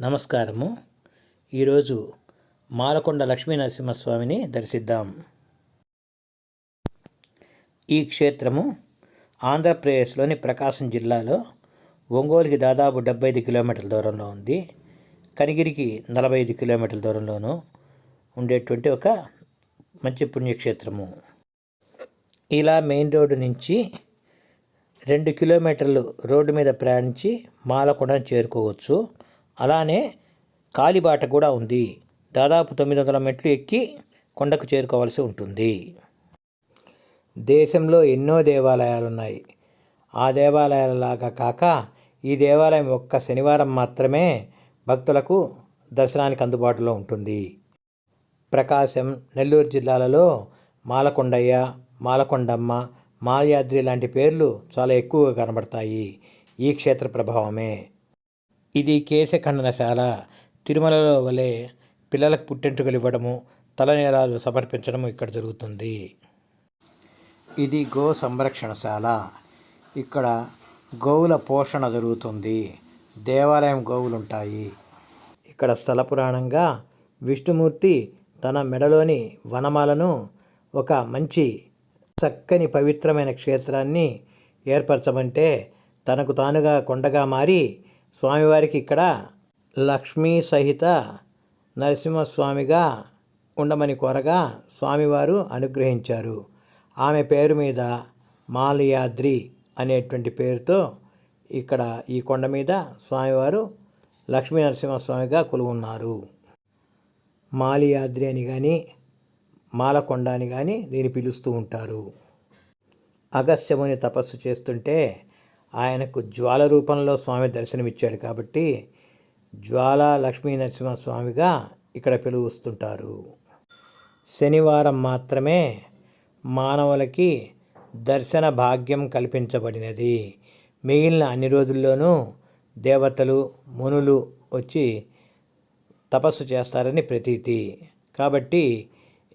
నమస్కారము. ఈరోజు మాలకొండ లక్ష్మీ నరసింహస్వామిని దర్శిద్దాం. ఈ క్షేత్రము ఆంధ్రప్రదేశ్లోని ప్రకాశం జిల్లాలో ఒంగోలుకి దాదాపు డెబ్బై ఐదు కిలోమీటర్ల దూరంలో ఉంది. కనిగిరికి నలభై ఐదు కిలోమీటర్ల దూరంలోనూ ఉండేటువంటి ఒక మంచి పుణ్యక్షేత్రము. ఇలా మెయిన్ రోడ్డు నుంచి రెండు కిలోమీటర్లు రోడ్డు మీద ప్రయాణించి మాలకొండను చేరుకోవచ్చు. అలానే కాలిబాట కూడా ఉంది. దాదాపు తొమ్మిది వందల మెట్లు ఎక్కి కొండకు చేరుకోవాల్సి ఉంటుంది. దేశంలో ఎన్నో దేవాలయాలు ఉన్నాయి ఆ దేవాలయాలలాగా కాక ఈ దేవాలయం ఒక్క శనివారం మాత్రమే భక్తులకు దర్శనానికి అందుబాటులో ఉంటుంది. ప్రకాశం నెల్లూరు జిల్లాలలో మాలకొండయ్య మాలకొండమ్మ మాల్యాద్రి లాంటి పేర్లు చాలా ఎక్కువగా కనబడతాయి. ఈ క్షేత్ర ప్రభావమే. ఇది కేశఖండనశాల. తిరుమలలో వలె పిల్లలకు పుట్టెంటుకలు ఇవ్వడము తలనీలాలు సమర్పించడము ఇక్కడ జరుగుతుంది. ఇది గో సంరక్షణశాల. ఇక్కడ గోవుల పోషణ జరుగుతుంది. దేవాలయం గోవులు ఉంటాయి ఇక్కడ స్థల పురాణంగా విష్ణుమూర్తి తన మెడలోని వనమాలను ఒక మంచి చక్కని పవిత్రమైన క్షేత్రాన్ని ఏర్పరచమంటే తనకు తానుగా కొండగా మారి స్వామివారికి ఇక్కడ లక్ష్మీ సహిత నరసింహస్వామిగా ఉండమని కోరగా స్వామివారు అనుగ్రహించారు. ఆమె పేరు మీద మాలయాద్రి అనేటువంటి పేరుతో ఇక్కడ ఈ కొండ మీద స్వామివారు లక్ష్మీ నరసింహస్వామిగా కొలువున్నారు. మాలియాద్రి అని కానీ మాలకొండ అని కానీ దీన్ని పిలుస్తూ ఉంటారు. అగస్త్యముని తపస్సు చేస్తుంటే ఆయనకు జ్వాల రూపంలో స్వామి దర్శనమిచ్చాడు కాబట్టి జ్వాల లక్ష్మీ నరసింహస్వామిగా ఇక్కడ పిలువస్తుంటారు శనివారం మాత్రమే మానవులకి దర్శన భాగ్యం కల్పించబడినది. మిగిలిన అన్ని రోజుల్లోనూ దేవతలు మునులు వచ్చి తపస్సు చేస్తారని ప్రతీతి. కాబట్టి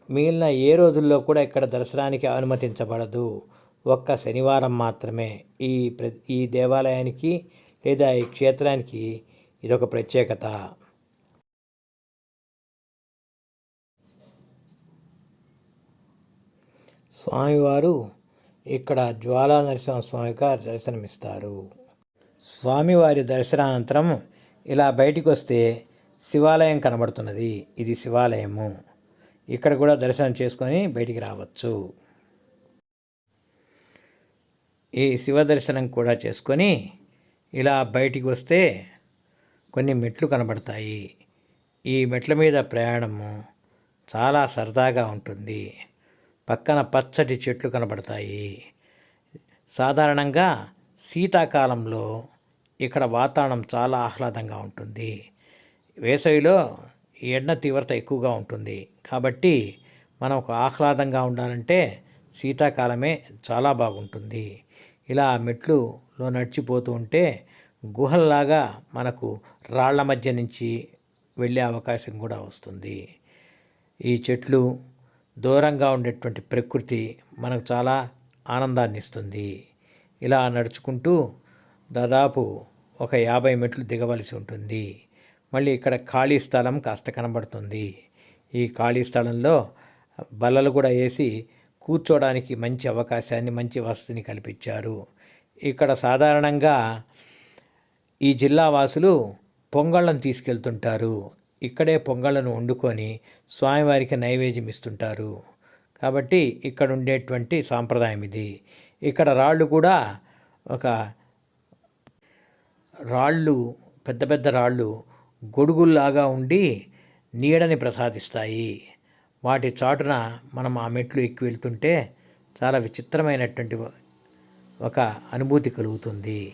మిగిలిన ఏ రోజుల్లో కూడా ఇక్కడ దర్శనానికి అనుమతించబడదు. ఒక్క శనివారం మాత్రమే ఈ ప్ర ఈ దేవాలయానికి లేదా ఈ క్షేత్రానికి ఇదొక ప్రత్యేకత. స్వామివారు ఇక్కడ జ్వాలా నరసింహస్వామిగా దర్శనమిస్తారు. స్వామివారి దర్శనానంతరం ఇలా బయటికి వస్తే శివాలయం కనబడుతున్నది. ఇది శివాలయము. ఇక్కడ కూడా దర్శనం చేసుకొని బయటికి రావచ్చు. ఈ శివ దర్శనం కూడా చేసుకొని ఇలా బయటికి వస్తే కొన్ని మెట్లు కనబడతాయి. ఈ మెట్ల మీద ప్రయాణము చాలా సరదాగా ఉంటుంది. పక్కన పచ్చటి చెట్లు కనబడతాయి. సాధారణంగా శీతాకాలంలో ఇక్కడ వాతావరణం చాలా ఆహ్లాదంగా ఉంటుంది. వేసవిలో ఎండ తీవ్రత ఎక్కువగా ఉంటుంది. కాబట్టి మనం ఒక ఆహ్లాదంగా ఉండాలంటే శీతాకాలమే చాలా బాగుంటుంది. ఇలా మెట్లులో నడిచిపోతూ ఉంటే గుహల్లాగా మనకు రాళ్ళ మధ్య నుంచి వెళ్ళే అవకాశం కూడా వస్తుంది. ఈ చెట్లు దూరంగా ఉండేటువంటి ప్రకృతి మనకు చాలా ఆనందాన్ని ఇస్తుంది. ఇలా నడుచుకుంటూ దాదాపు ఒక యాభై మెట్లు దిగవలసి ఉంటుంది. మళ్ళీ ఇక్కడ ఖాళీ స్థలం కాస్త కనబడుతుంది. ఈ ఖాళీ స్థలంలో బల్లలు కూడా వేసి కూర్చోడానికి మంచి అవకాశాన్ని మంచి వసతిని కల్పించారు. ఇక్కడ సాధారణంగా ఈ జిల్లా వాసులు పొంగళ్ళను తీసుకెళ్తుంటారు. ఇక్కడే పొంగళ్ళను వండుకొని స్వామివారికి నైవేద్యం ఇస్తుంటారు. కాబట్టి ఇక్కడ ఉండేటువంటి సాంప్రదాయం ఇది. ఇక్కడ రాళ్ళు కూడా ఒక రాళ్ళు పెద్ద పెద్ద రాళ్ళు గొడుగుల్లాగా ఉండి నీడని ప్రసాదిస్తాయి. వాటి చాటున మనం ఆ మెట్లు ఎక్కి వెళ్తుంటే చాలా విచిత్రమైనటువంటి ఒక అనుభూతి కలుగుతుంది.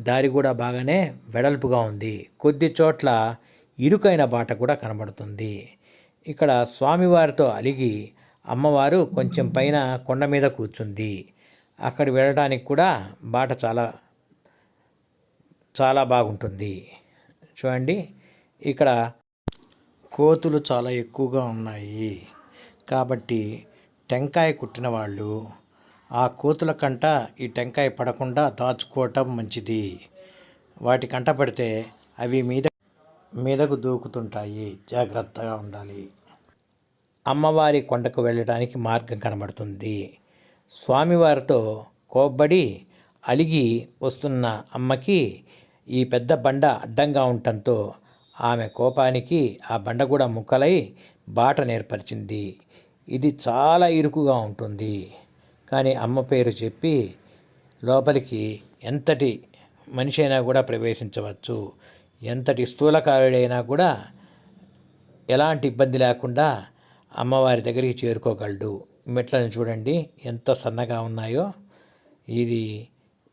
దారి కూడా బాగానే వెడల్పుగా ఉంది. కొద్ది చోట్ల ఇరుకైన బాట కూడా కనబడుతుంది. ఇక్కడ స్వామివారితో అలిగి అమ్మవారు కొంచెం పైన కొండ మీద కూర్చుంది. అక్కడ వెళ్ళడానికి కూడా బాట చాలా చాలా బాగుంటుంది. చూడండి ఇక్కడ కోతులు చాలా ఎక్కువగా ఉన్నాయి. కాబట్టి టెంకాయ కుట్టిన వాళ్ళు ఆ కోతుల కంట ఈ టెంకాయ పడకుండా దాచుకోవటం మంచిది. వాటి కంట పడితే అవి మీద మీదకు దూకుతుంటాయి. జాగ్రత్తగా ఉండాలి. అమ్మవారి కొండకు వెళ్ళడానికి మార్గం కనబడుతుంది. స్వామివారితో కోబ్బడి అలిగి వస్తున్న అమ్మకి ఈ పెద్ద బండ అడ్డంగా ఉండటంతో ఆమె కోపానికి ఆ బండ కూడా ముక్కలై బాట నేర్పరిచింది. ఇది చాలా ఇరుకుగా ఉంటుంది. కానీ అమ్మ పేరు చెప్పి లోపలికి ఎంతటి మనిషి అయినా కూడా ప్రవేశించవచ్చు. ఎంతటి స్థూలకారుడైనా కూడా ఎలాంటి ఇబ్బంది లేకుండా అమ్మవారి దగ్గరికి చేరుకోగలడు. మెట్లను చూడండి ఎంత సన్నగా ఉన్నాయో. ఇది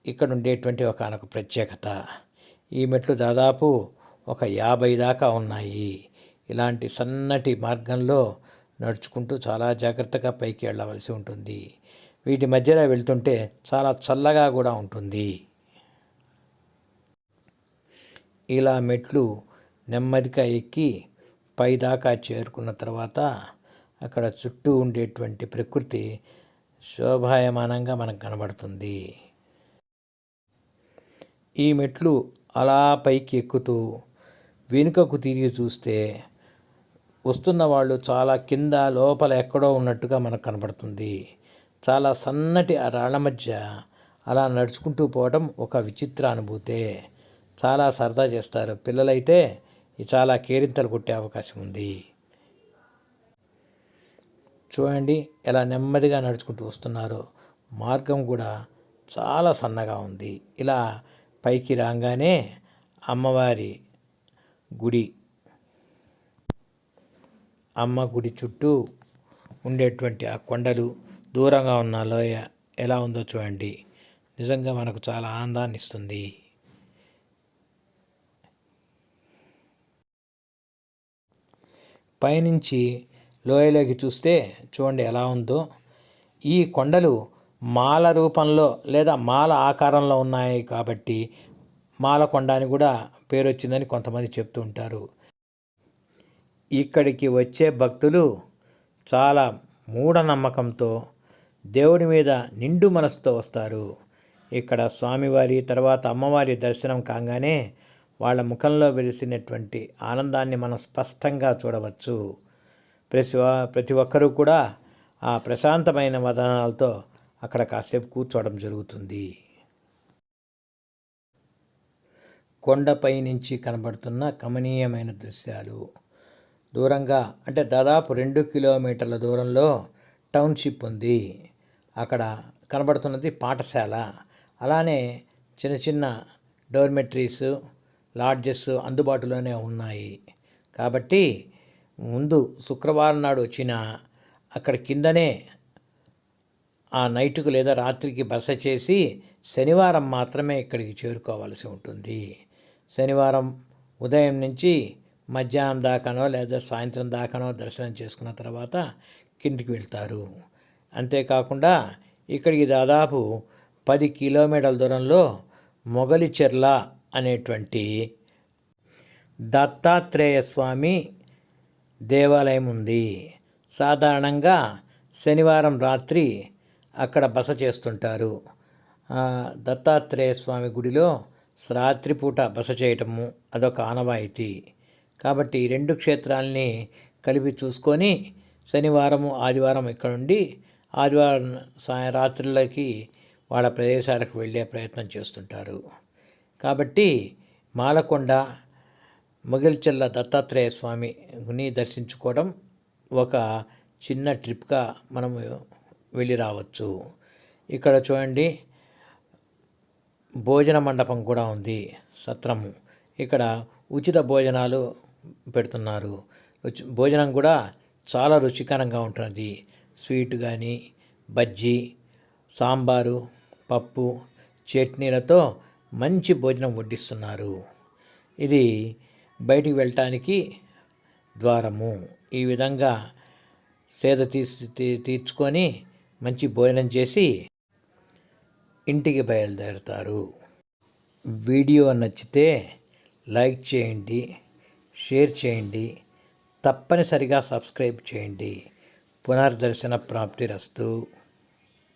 ఇక్కడ ఉండేటువంటి ఒక ప్రత్యేకత. ఈ మెట్లు దాదాపు ఒక యాభై దాకా ఉన్నాయి. ఇలాంటి సన్నటి మార్గంలో నడుచుకుంటూ చాలా జాగ్రత్తగా పైకి వెళ్ళవలసి ఉంటుంది. వీటి మధ్యలో వెళ్తుంటే చాలా చల్లగా కూడా ఉంటుంది. ఇలా మెట్లు నెమ్మదిగా ఎక్కి పైదాకా చేరుకున్న తర్వాత అక్కడ చుట్టూ ఉండేటువంటి ప్రకృతి శోభాయమానంగా మనకు కనబడుతుంది. ఈ మెట్లు అలా పైకి ఎక్కుతూ వెనుకకు తిరిగి చూస్తే వస్తున్న వాళ్ళు చాలా కింద లోపల ఎక్కడో ఉన్నట్టుగా మనకు కనబడుతుంది చాలా సన్నటి ఆ రాళ్ళ మధ్య అలా నడుచుకుంటూ పోవడం ఒక విచిత్ర అనుభూతే. చాలా సరదా చేస్తారు. పిల్లలైతే చాలా కేరింతలు కొట్టే అవకాశం ఉంది. చూడండి ఎలా నెమ్మదిగా నడుచుకుంటూ వస్తున్నారు. మార్గం కూడా చాలా సన్నగా ఉంది. ఇలా పైకి రాగానే అమ్మవారి గుడి. అమ్మ గుడి చుట్టూ ఉండేటువంటి ఆ కొండలు దూరంగా ఉన్న లోయ ఎలా ఉందో చూడండి. నిజంగా మనకు చాలా ఆనందాన్ని ఇస్తుంది. పైనుంచి లోయలోకి చూస్తే చూడండి ఎలా ఉందో. ఈ కొండలు మాల రూపంలో లేదా మాల ఆకారంలో ఉన్నాయి కాబట్టి మాలకొండ అని కూడా పేరు వచ్చిందని కొంతమంది చెప్తూ ఉంటారు. ఇక్కడికి వచ్చే భక్తులు చాలా మూఢనమ్మకంతో దేవుడి మీద నిండు మనసుతో వస్తారు. ఇక్కడ స్వామివారి తర్వాత అమ్మవారి దర్శనం కాగానే వాళ్ళ ముఖంలో వెలిసినటువంటి ఆనందాన్ని మనం స్పష్టంగా చూడవచ్చు. ప్రతి ప్రతి ఒక్కరూ కూడా ఆ ప్రశాంతమైన వదనాలతో అక్కడ కాసేపు కూర్చోవడం జరుగుతుంది. కొండపై నుంచి కనబడుతున్న కమనీయమైన దృశ్యాలు. దూరంగా అంటే దాదాపు రెండు కిలోమీటర్ల దూరంలో టౌన్షిప్ ఉంది. అక్కడ కనబడుతున్నది పాఠశాల. అలానే చిన్న చిన్న డోర్మెట్రీస్ లాడ్జెస్ అందుబాటులోనే ఉన్నాయి. కాబట్టి ముందు శుక్రవారం నాడు వచ్చిన అక్కడ కిందనే ఆ నైట్కు లేదా రాత్రికి బస చేసి శనివారం మాత్రమే ఇక్కడికి చేరుకోవాల్సి ఉంటుంది. శనివారం ఉదయం నుంచి మధ్యాహ్నం దాకానో లేదా సాయంత్రం దాకానో దర్శనం చేసుకున్న తర్వాత కిందికి వెళ్తారు. అంతేకాకుండా ఇక్కడికి దాదాపు పది కిలోమీటర్ల దూరంలో మొగలిచెర్ల అనేటువంటి దత్తాత్రేయ స్వామి దేవాలయం ఉంది. సాధారణంగా శనివారం రాత్రి అక్కడ బస చేస్తుంటారు. దత్తాత్రేయ స్వామి గుడిలో రాత్రిపూట బస చేయటము అదొక ఆనవాయితీ. కాబట్టి రెండు క్షేత్రాలని కలిపి చూసుకొని శనివారము ఆదివారం ఇక్కడ ఉండి ఆదివారం సాయ రాత్రులకి వాళ్ళ ప్రదేశాలకు వెళ్ళే ప్రయత్నం చేస్తుంటారు. కాబట్టి మాలకొండ మొగిల్చెల్ల దత్తాత్రేయ స్వామిని దర్శించుకోవడం ఒక చిన్న ట్రిప్గా మనము వెళ్ళి రావచ్చు. ఇక్కడ చూడండి భోజన మండపం కూడా ఉంది సత్రము. ఇక్కడ ఉచిత భోజనాలు పెడుతున్నారు. భోజనం కూడా చాలా రుచికరంగా ఉంటుంది. స్వీట్ కానీ బజ్జీ సాంబారు పప్పు చట్నీలతో మంచి భోజనం వడ్డిస్తున్నారు. ఇది బయటికి వెళ్ళటానికి ద్వారము. ఈ విధంగా సేద తీర్చి తీర్చుకొని మంచి భోజనం చేసి ఇంటికి బయలుదేరుతారు. వీడియో నచ్చితే లైక్ చేయండి షేర్ చేయండి తప్పనిసరిగా సబ్స్క్రైబ్ చేయండి. పునర్దర్శన ప్రాప్తి రస్తూ.